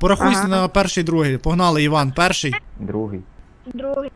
Порахуйся Ага. на перший, другий. Погнали, Іван, перший. Другий. Другий.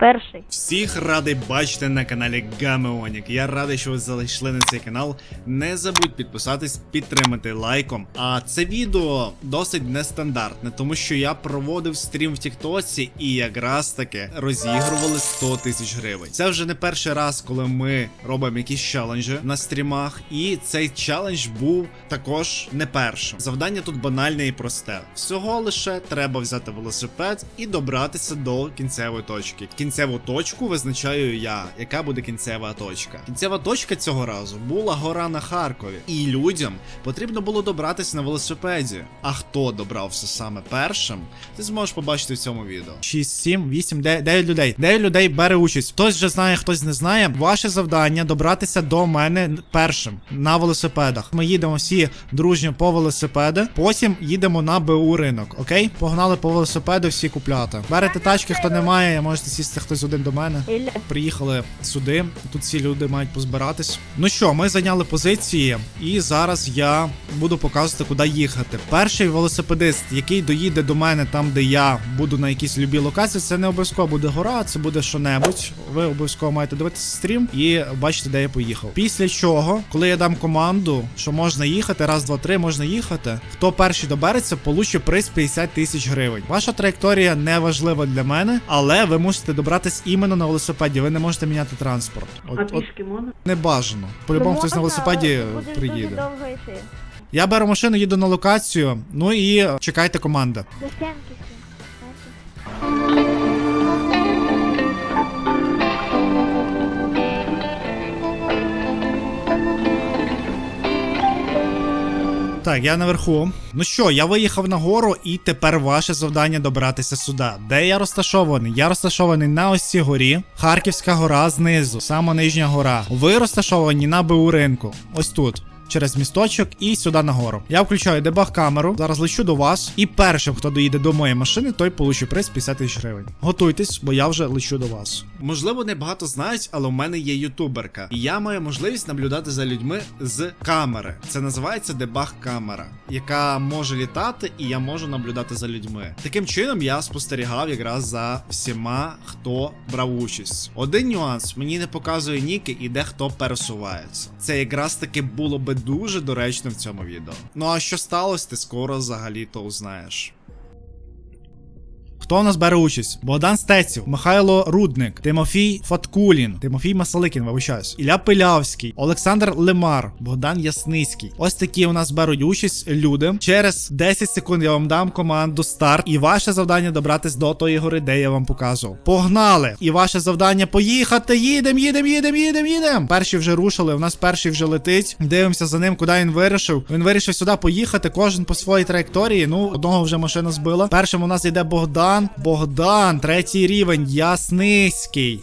Перший. Всіх радий бачити на каналі Гамеонік. Я радий, що ви зайшли на цей канал. Не забудь підписатись, підтримати лайком. А це відео досить нестандартне, тому що я проводив стрім в Тіктоці і якраз таки розігрували 100 тисяч гривень. Це вже не перший раз, коли ми робимо якісь челенджі на стрімах, і цей челендж був також не першим. Завдання тут банальне і просте. Всього лише треба взяти велосипед і добратися до кінцевої точки. Кінцеву точку визначаю я. Яка буде кінцева точка? Кінцева точка цього разу була гора на Харкові, і людям потрібно було добратися на велосипеді. А хто добрався саме першим, ти зможеш побачити в цьому відео. 6, 7, 8, 9, 9 людей. 9 людей бере участь. Хтось вже знає, хтось не знає. Ваше завдання добратися до мене першим на велосипедах. Ми їдемо всі дружньо по велосипеди. Потім їдемо на БУ ринок. Окей? Погнали по велосипеду всі купляти. Берете тачки, хто не має, можете сісти хтось один до мене. Приїхали сюди. Тут всі люди мають позбиратись. Ну що, ми зайняли позиції, і зараз я буду показувати, куди їхати. Перший велосипедист, який доїде до мене там, де я буду на якійсь любій локації, це не обов'язково буде гора, це буде що-небудь. Ви обов'язково маєте дивитися стрім і бачити, де я поїхав. Після чого, коли я дам команду, що можна їхати, раз, два, три, можна їхати. Хто перший добереться, получить приз 50 тисяч гривень. Ваша траєкторія не важлива для мене, але ви мусите добратись іменно на велосипеді. Ви не можете міняти транспорт. А От, от пішки можна? не бажано. По-любому хтось на велосипеді приїде. дуже довго йти. Я беру машину, їду на локацію. Ну і чекайте команда. Так, я наверху. Ну що, я виїхав на гору, і тепер ваше завдання добратися сюди. Де я розташований? Я розташований на ось цій горі. Харківська гора знизу, сама нижня гора. Ви розташовані на БУ ринку. Ось тут. Через місточок і сюди нагору. Я включаю дебаг камеру, зараз лечу до вас. І першим, хто доїде до моєї машини, той получить приз 50 тисяч гривень. Готуйтесь, бо я вже лечу до вас. Можливо, не багато знають, але у мене є ютуберка. І я маю можливість наблюдати за людьми з камери. Це називається дебаг камера, яка може літати, і я можу наблюдати за людьми. Таким чином я спостерігав якраз за всіма, хто брав участь. Один нюанс мені не показує ніки і де хто пересувається. Це якраз таки було би дуже доречно в цьому відео. Ну а що сталося, ти скоро взагалі то узнаєш. Хто у нас бере участь? Богдан Стеців, Михайло Рудник, Тимофій Фаткулін, Тимофій Масаликін, вибачаюсь, Ілля Пилявський, Олександр Лемар, Богдан Ясницький. Ось такі у нас беруть участь люди. Через 10 секунд я вам дам команду старт, і ваше завдання добратись до тої гори, де я вам показував. Погнали! І ваше завдання поїхати. Їдем, їдем, їдем, їдем, їдем. Перші вже рушили. У нас перший вже летить. Дивимося за ним, куди він вирішив. Він вирішив сюди поїхати. Кожен по своїй траєкторії. Ну, одного вже машина збила. Першим у нас йде Богдан. Богдан, третій рівень, Ясницький.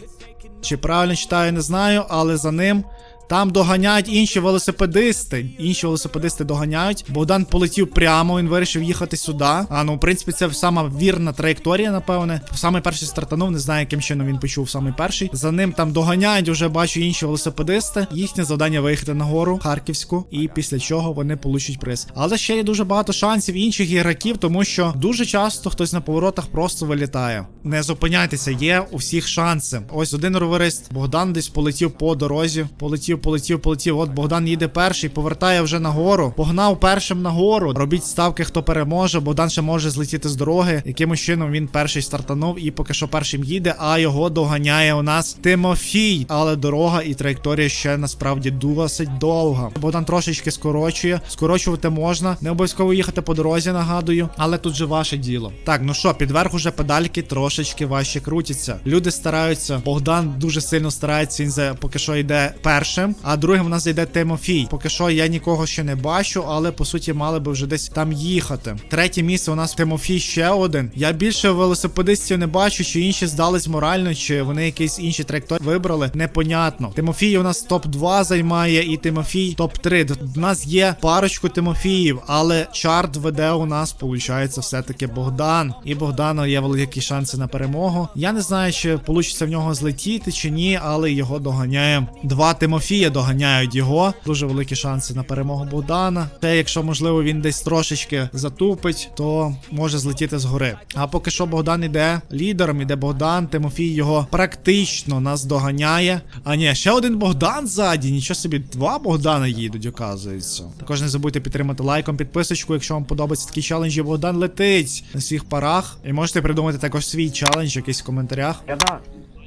Чи правильно читаю, не знаю, але за ним. Там доганяють інші велосипедисти. Інші велосипедисти доганяють. Богдан полетів прямо, він вирішив їхати сюди. А ну, в принципі, це сама вірна траєкторія, напевне. Саме перший стартанув, не знаю, яким чином він почув саме перший. За ним там доганяють, вже бачу інші велосипедисти. Їхнє завдання виїхати на гору Харківську, і після чого вони получать приз. Але ще є дуже багато шансів інших ігроків, тому що дуже часто хтось на поворотах просто вилітає. Не зупиняйтеся, є у всіх шанси. Ось один роверист. Богдан десь полетів по дорозі, полетів, полетів, полетів. От Богдан їде перший, повертає вже нагору. Погнав першим нагору. Робіть ставки, хто переможе. Богдан ще може злетіти з дороги. Якимось чином він перший стартанув і поки що першим їде, а його доганяє у нас Тимофій. Але дорога і траєкторія ще насправді досить довга. Богдан трошечки скорочує. Скорочувати можна. Не обов'язково їхати по дорозі, нагадую. Але тут же ваше діло. Так, ну що, підверх уже педальки трошечки важче крутяться. Люди стараються. Богдан дуже сильно старається. Він поки що йде першим. А другим в нас йде Тимофій. Поки що я нікого ще не бачу, але по суті мали би вже десь там їхати. Третє місце у нас Тимофій ще один. Я більше велосипедистів не бачу, чи інші здались морально, чи вони якісь інші траєкторії вибрали. Непонятно. Тимофій у нас топ-2 займає, і Тимофій топ-3. У нас є парочку Тимофіїв, але чарт веде у нас, виходить, все-таки Богдан. І Богдана є великі шанси на перемогу. Я не знаю, чи вийде в нього злетіти чи ні, але його доганяє два Тимофії. Тимофія доганяють його. Дуже великі шанси на перемогу Богдана. Те, якщо можливо він десь трошечки затупить, то може злетіти з гори. А поки що Богдан іде лідером, іде Богдан. Тимофій його практично нас доганяє. А ні, ще один Богдан ззаді. Нічого собі, два Богдана їдуть, оказується. Також не забудьте підтримати лайком, підписочку, якщо вам подобаються такі челенджі. Богдан летить на всіх парах. І можете придумати також свій челендж, якийсь в коментарях. Я да,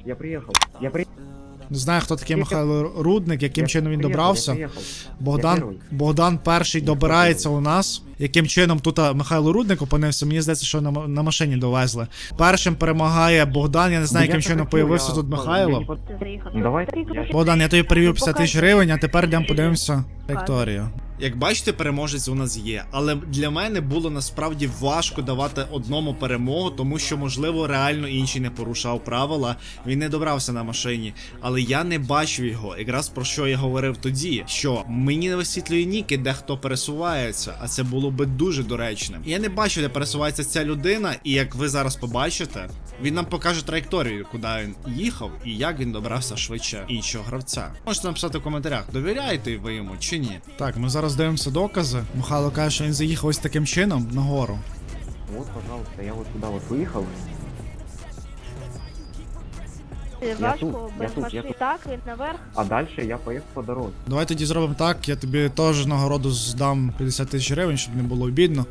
я приехал. Я при... Не знаю, хто такий Михайло Рудник, яким чином він добрався. Богдан, Богдан перший добирається у нас. Яким чином тут Михайло Рудник опинився? Мені здається, що на, на машині довезли. Першим перемагає Богдан. Я не знаю, яким чином появився тут Михайло. Богдан, я тобі привів 50 тисяч гривень, а тепер йдемо подивимося Вікторію. Як бачите, переможець у нас є, але для мене було насправді важко давати одному перемогу, тому що, можливо, реально інший не порушав правила. Він не добрався на машині, але я не бачив його. Якраз про що я говорив тоді, що мені не висвітлює ніки, де хто пересувається, а це було би дуже доречним. Я не бачу, де пересувається ця людина, і як ви зараз побачите, він нам покаже траєкторію, куди він їхав і як він добрався швидше іншого гравця. Можете написати в коментарях, довіряєте ви йому чи ні. Так, ми зараз дивимося докази. Михайло каже, що він заїхав ось таким чином нагору. Вот, пожалуйста, я вот сюда вот выехал. Я тут, я без тут, я машини. тут. Так, він наверх. А дальше я поехал по дороге. Давай тоді зробимо так, я тобі теж нагороду здам 50 тисяч гривень, щоб не було обідно.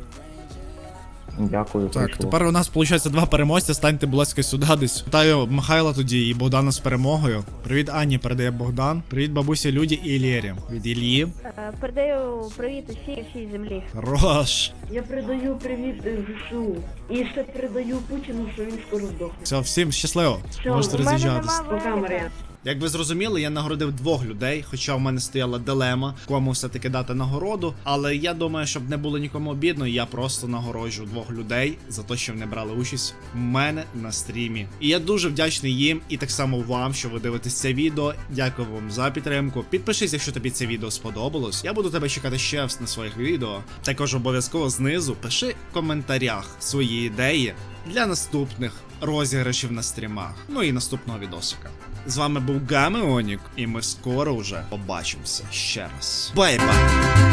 Дякую. Так, прийшло. тепер у нас виходить два переможця. Станьте, будь ласка, сюди десь. Вітаю Михайла тоді і Богдана з перемогою. Привіт, Ані, передає Богдан. Привіт, бабусі Люді і Ілєрі. Від Ілії. Е, Передаю привіт усій всій землі. Хорош. Я передаю привіт ЗСУ. І ще передаю Путіну, що він скоро здохне. Все, всім щасливо. Все, Можете у Як ви зрозуміли, я нагородив двох людей, хоча в мене стояла дилема, кому все-таки дати нагороду. Але я думаю, щоб не було нікому обідно, я просто нагороджу двох людей за те, що вони брали участь у мене на стрімі. І я дуже вдячний їм і так само вам, що ви дивитесь це відео. Дякую вам за підтримку. Підпишись, якщо тобі це відео сподобалось. Я буду тебе чекати ще на своїх відео. Також обов'язково знизу пиши в коментарях свої ідеї для наступних розіграшів на стрімах. Ну і наступного відосика. З вами був Гамеонік, і ми скоро вже побачимося ще раз. Бай-бай!